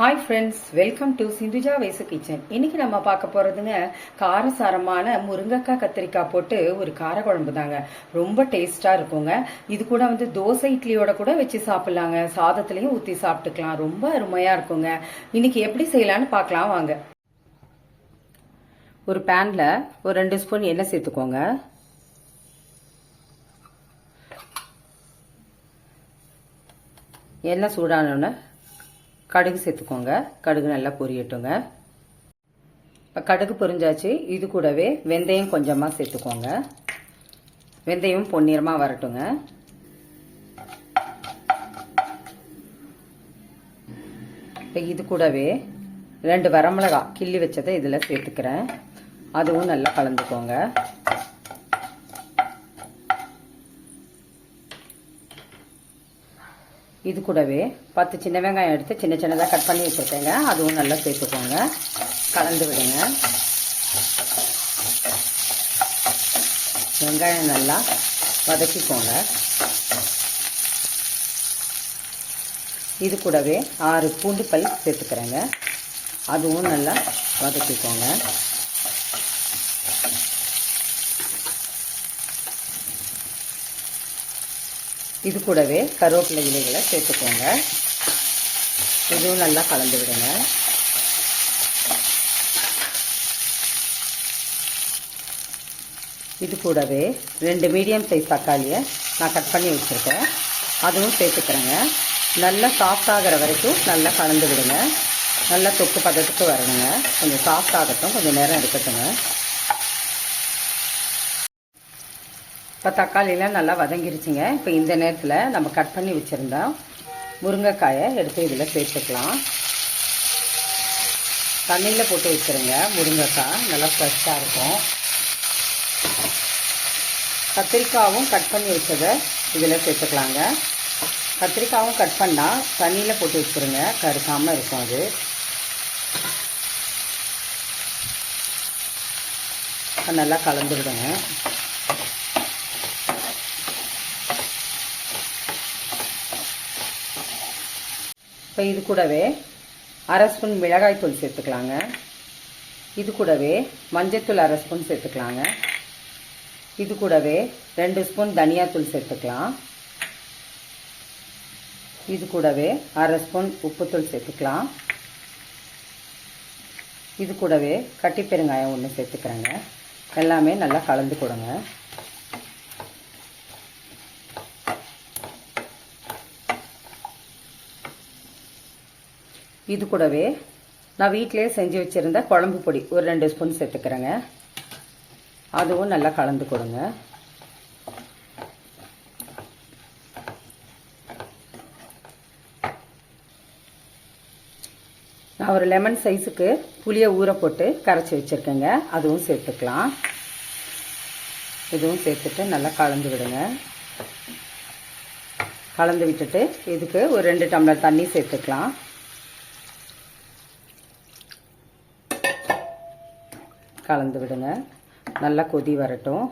Hi friends welcome to Sindhuja வயசு kitchen இன்னைக்கு நம்ம பார்க்க போறதுங்க காரசாரமான முருங்கைக்காய் கத்திரிக்காய் போட்டு ஒரு காரக்குழம்பு தாங்க. ரொம்ப டேஸ்டா இருக்குங்க. இது கூட வந்து தோசை இட்லியோட கூட வச்சு சாப்பிடலாங்க. சாதத்திலையும் ஊத்தி சாப்பிட்டுக்கலாம். ரொம்ப அருமையா இருக்குங்க. இன்னைக்கு எப்படி செய்யலாம்னு பார்க்கலாம் வாங்க. ஒரு பேன்ல ஒரு ரெண்டு ஸ்பூன் எண்ணெய் சேர்த்துக்கோங்க. எண்ணெய் சூடானோன்னு கடுகு சேர்த்துக்கோங்க. கடுகு நல்லா பொரியட்டுங்க. இப்போ கடுகு பொரிஞ்சாச்சு. இது கூடவே வெந்தயம் கொஞ்சமாக சேர்த்துக்கோங்க. வெந்தயம் பொன்னிறமாக வரட்டுங்க. இப்போ இது கூடவே ரெண்டு வரமிளகா கிள்ளி வச்சதை இதில் சேர்த்துக்கிறேன். அதுவும் நல்லா கலந்துக்கோங்க. இது கூடவே பத்து சின்ன வெங்காயம் எடுத்து சின்ன சின்னதாக கட் பண்ணி வச்சுருக்கேங்க. அதுவும் நல்லா சேர்த்துக்கோங்க. கலந்து விடுங்க. வெங்காயம் நல்லா வதக்கிக்கோங்க. இது கூடவே ஆறு பூண்டு பல் சேர்த்துக்கிறேங்க. அதுவும் நல்லா வதக்கிக்கோங்க. இது கூடவே கருவேப்பிலை இலைகளை சேர்த்துக்கோங்க. இதுவும் நல்லா கலந்து விடுங்க. இது கூடவே ரெண்டு மீடியம் சைஸ் தக்காளியை நான் கட் பண்ணி வச்சுருக்கேன். அதுவும் சேர்த்துக்கிறேங்க. நல்லா சாஃப்ட் ஆகிற வரைக்கும் நல்லா கலந்து விடுங்க. நல்லா தொக்கு பதத்துக்கு வரணுங்க. கொஞ்சம் சாஃப்ட் ஆகட்டும். கொஞ்சம் நேரம் இருக்கட்டுங்க இப்போ தக்காளியெலாம் நல்லா வதங்கிருச்சுங்க. இப்போ இந்த நேரத்தில் நம்ம கட் பண்ணி வச்சுருந்தோம் முருங்கைக்காயை எடுத்து இதில் சேர்த்துக்கலாம். தண்ணியில் போட்டு வச்சுருங்க முருங்கைக்காய். நல்லா ஃப்ரெஷ்ஷாக இருக்கும். கத்திரிக்காவும் கட் பண்ணி வச்சதை இதில் சேர்த்துக்கலாங்க. கத்திரிக்காவும் கட் பண்ணால் தண்ணியில் போட்டு வச்சுருங்க. கருக்காமல் இருக்கும் அது. நல்லா கலந்துவிடுங்க இப்போ இது கூடவே அரை ஸ்பூன் மிளகாய்த்தூள் சேர்த்துக்கலாங்க. இது கூடவே மஞ்சத்தூள் அரை ஸ்பூன் சேர்த்துக்கலாங்க. இது கூடவே ரெண்டு ஸ்பூன் தனியாத்தூள் சேர்த்துக்கலாம். இது கூடவே அரை ஸ்பூன் உப்புத்தூள் சேர்த்துக்கலாம். இது கூடவே கட்டி பெருங்காயம் ஒன்று சேர்த்துக்கிறேங்க. எல்லாமே நல்லா கலந்து கொடுங்க. இது கூடவே நான் வீட்டிலே செஞ்சு வச்சுருந்த குழம்பு பொடி ஒரு ரெண்டு ஸ்பூன் சேர்த்துக்கிறேங்க. அதுவும் நல்லா கலந்து கொடுங்க. நான் ஒரு லெமன் சைஸுக்கு புளியை ஊற போட்டு கரைச்சி வச்சுருக்கேங்க. அதுவும் சேர்த்துக்கலாம். இதுவும் சேர்த்துட்டு நல்லா கலந்து விடுங்க. கலந்து விட்டுட்டு இதுக்கு ஒரு ரெண்டு டம்ளர் தண்ணி சேர்த்துக்கலாம். கலந்து விடுங்க. நல்லா கொதி வரட்டும்.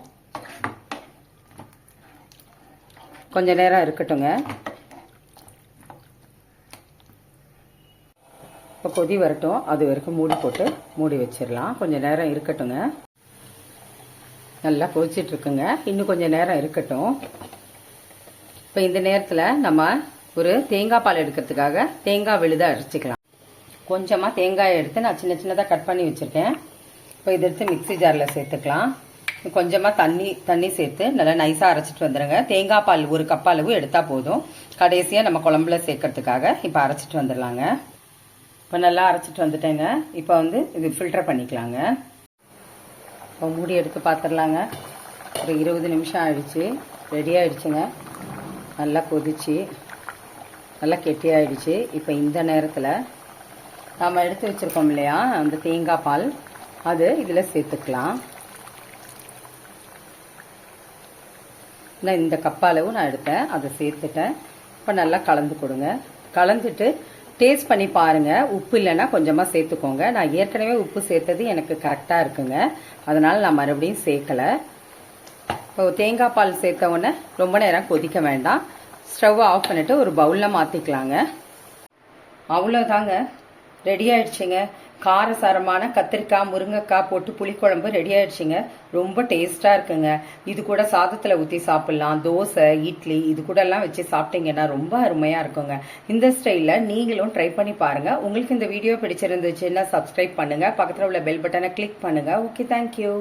கொஞ்ச நேரம் இருக்கட்டுங்க. இப்போ கொதி வரட்டும். அது வரைக்கும் மூடி போட்டு மூடி வச்சிடலாம். கொஞ்சம் நேரம் இருக்கட்டுங்க. நல்லா கொதிச்சிட்ருக்குங்க இன்னும் கொஞ்சம் நேரம் இருக்கட்டும். இப்போ இந்த நேரத்தில் நம்ம ஒரு தேங்காய் பால் எடுக்கிறதுக்காக தேங்காய் விழுத அரைச்சிக்கலாம். கொஞ்சமாக தேங்காயை எடுத்து நான் சின்ன சின்னதாக கட் பண்ணி வச்சுருக்கேன். இப்போ இதை எடுத்து மிக்சி ஜாரில் சேர்த்துக்கலாம். கொஞ்சமாக தண்ணி தண்ணி சேர்த்து நல்லா நைஸாக அரைச்சிட்டு வந்துடுங்க தேங்காய் பால் ஒரு கப் அளவு எடுத்தால் போதும். கடைசியாக நம்ம குழம்புல சேர்க்கறதுக்காக இப்போ அரைச்சிட்டு வந்துடலாங்க இப்போ நல்லா அரைச்சிட்டு வந்துட்டேங்க. இப்போ வந்து இது ஃபில்டர் பண்ணிக்கலாங்க. இப்போ மூடி எடுத்து பார்த்துடலாங்க ஒரு இருபது நிமிஷம் ஆயிடுச்சு. ரெடி ஆயிடுச்சுங்க. நல்லா கொதிச்சு நல்லா கெட்டியாயிடுச்சு இப்போ இந்த நேரத்தில் நாம் எடுத்து வச்சுருக்கோம் இல்லையா? அந்த தேங்காய் பால். அது இதில் சேர்த்துக்கலாம். நான் இந்த கப்பாளவும் நான் எடுத்தேன். அதை சேர்த்துட்டேன். இப்போ நல்லா கலந்து கொடுங்க. கலந்துட்டு டேஸ்ட் பண்ணி பாருங்க. உப்பு இல்லைன்னா கொஞ்சமாக சேர்த்துக்கோங்க. நான் ஏற்கனவே உப்பு சேர்த்தது எனக்கு கரெக்டாக இருக்குங்க. அதனால் நான் மறுபடியும் சேர்க்கலை. இப்போ தேங்காய் பால் சேர்த்த உடனே ரொம்ப நேரம் கொதிக்க வேண்டாம். ஸ்டவ் ஆஃப் பண்ணிவிட்டு ஒரு பவுலில் மாற்றிக்கலாங்க அவ்வளோதாங்க ரெடி ஆயிடுச்சுங்க காரசாரமான கத்திரிக்காய் முருங்கைக்காய் போட்டு புளிக்குழம்பு ரெடி ஆயிடுச்சுங்க ரொம்ப டேஸ்டா இருக்குங்க. இது கூட சாதத்துல ஊற்றி சாப்பிடலாம். தோசை இட்லி இது கூட எல்லாம் வச்சு சாப்பிட்டீங்கன்னா ரொம்ப அருமையா இருக்குங்க. இந்த ஸ்டைலில் நீங்களும் ட்ரை பண்ணி பாருங்க. உங்களுக்கு இந்த வீடியோ பிடிச்சிருந்துச்சுன்னா சப்ஸ்கிரைப் பண்ணுங்க. பக்கத்துல உள்ள பெல் பட்டனை கிளிக் பண்ணுங்க. Okay thank you